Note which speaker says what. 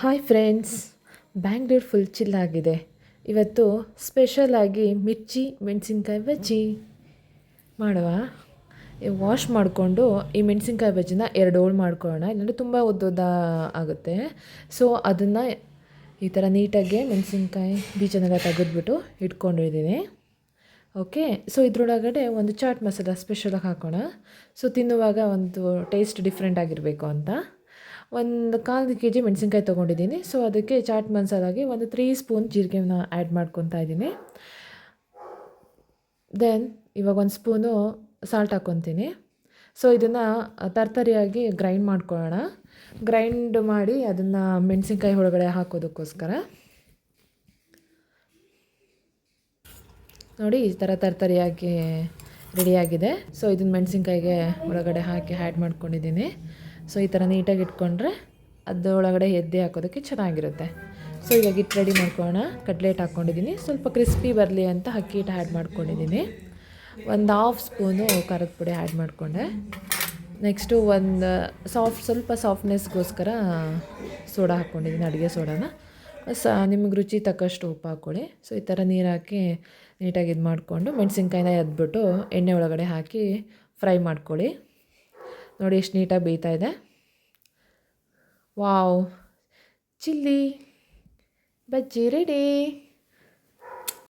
Speaker 1: Hi friends Bangalore full ಚಿಲ್ಲಾಗಿದೆ ಇವತ್ತು ಸ್ಪೆಷಲಾಗಿ ಮಿರ್ಚಿ ಮೆಣಸಿನ್ಕಾಯಿ ಬಜ್ಜಿ ಮಾಡುವ. ವಾಶ್ ಮಾಡಿಕೊಂಡು ಈ ಮೆಣಸಿನ್ಕಾಯಿ ಬಜ್ಜಿನ ಎರಡು ಹೋಳು ಮಾಡ್ಕೊಳ್ಳೋಣ. ಇಲ್ಲಾಂದರೆ ತುಂಬ ಉದ್ದುದ್ದ ಆಗುತ್ತೆ. ಸೊ ಅದನ್ನು ಈ ಥರ ನೀಟಾಗಿ ಮೆಣಸಿನ್ಕಾಯಿ ಬೀಜನೆಲ್ಲ ತೆಗೆದ್ಬಿಟ್ಟು ಇಟ್ಕೊಂಡಿದ್ದೀನಿ. ಓಕೆ ಸೊ ಇದ್ರೊಳಗಡೆ ಒಂದು ಚಾಟ್ ಮಸಾಲ ಸ್ಪೆಷಲಾಗಿ ಹಾಕೋಣ. ಸೊ ತಿನ್ನುವಾಗ ಒಂದು ಟೇಸ್ಟ್ ಡಿಫ್ರೆಂಟ್ ಆಗಿರಬೇಕು ಅಂತ. ಒಂದು ಕಾಲು ಕೆ ಜಿ ಮೆಣಸಿನ್ಕಾಯಿ ತೊಗೊಂಡಿದ್ದೀನಿ. ಸೊ ಅದಕ್ಕೆ ಚಾಟ್ ಮಸಾಲಾಗಿ ಒಂದು ತ್ರೀ ಸ್ಪೂನ್ ಜೀರಿಗೆನ ಆ್ಯಡ್ ಮಾಡ್ಕೊತಾ ಇದ್ದೀನಿ. ದೆನ್ ಇವಾಗ ಒಂದು ಸ್ಪೂನು ಸಾಲ್ಟ್ ಹಾಕ್ಕೊತೀನಿ ಸೊ ಇದನ್ನು ತರ್ತರಿಯಾಗಿ ಗ್ರೈಂಡ್ ಮಾಡ್ಕೊಳ್ಳೋಣ. ಗ್ರೈಂಡ್ ಮಾಡಿ ಅದನ್ನು ಮೆಣಸಿನ್ಕಾಯಿ ಒಳಗಡೆ ಹಾಕೋದಕ್ಕೋಸ್ಕರ. ನೋಡಿ, ಈ ಥರ ತರ್ತರಿಯಾಗಿ ರೆಡಿಯಾಗಿದೆ. ಸೊ ಇದನ್ನು ಮೆಣಸಿನ್ಕಾಯಿಗೆ ಒಳಗಡೆ ಹಾಕಿ ಆ್ಯಡ್ ಮಾಡ್ಕೊಂಡಿದ್ದೀನಿ. ಸೊ ಈ ಥರ ನೀಟಾಗಿ ಇಟ್ಕೊಂಡ್ರೆ ಅದರೊಳಗಡೆ ಎದ್ದೆ ಹಾಕೋದಕ್ಕೆ ಚೆನ್ನಾಗಿರುತ್ತೆ. ಸೊ ಈಗ ಹಿಟ್ಟು ರೆಡಿ ಮಾಡ್ಕೊಳ್ಳೋಣ ಕಟ್ಲೇಟ್ ಹಾಕ್ಕೊಂಡಿದ್ದೀನಿ ಸ್ವಲ್ಪ ಕ್ರಿಸ್ಪಿ ಬರಲಿ ಅಂತ ಅಕ್ಕಿ ಹಿಟ್ಟು ಆ್ಯಡ್ ಮಾಡ್ಕೊಂಡಿದ್ದೀನಿ. ಒಂದು ಹಾಫ್ ಸ್ಪೂನು ಖಾರದ ಪುಡಿ ಆ್ಯಡ್ ಮಾಡಿಕೊಂಡೆ. ನೆಕ್ಸ್ಟು ಒಂದು ಸಾಫ್ಟ್ ಸ್ವಲ್ಪ ಸಾಫ್ಟ್ನೆಸ್ಗೋಸ್ಕರ ಸೋಡಾ ಹಾಕ್ಕೊಂಡಿದ್ದೀನಿ ಅಡುಗೆ ಸೋಡಾನ ಸ, ನಿಮಗೆ ರುಚಿ ತಕ್ಕಷ್ಟು ಉಪ್ಪು ಹಾಕ್ಕೊಳ್ಳಿ ಸೊ, ಈ ಥರ ನೀರು ಹಾಕಿ ನೀಟಾಗಿ ಇದು ಮಾಡಿಕೊಂಡು ಮೆಣಸಿನ್ಕಾಯಿನ ಎದ್ಬಿಟ್ಟು ಎಣ್ಣೆ ಒಳಗಡೆ ಹಾಕಿ ಫ್ರೈ ಮಾಡ್ಕೊಳ್ಳಿ. ನೋಡಿ ಎಷ್ಟು ನೀಟಾಗಿ ಬೇಯ್ತಾ ಇದೆ. ವಾವ್! ಚಿಲ್ಲಿ! ಬಜ್ಜಿ ರೆಡಿ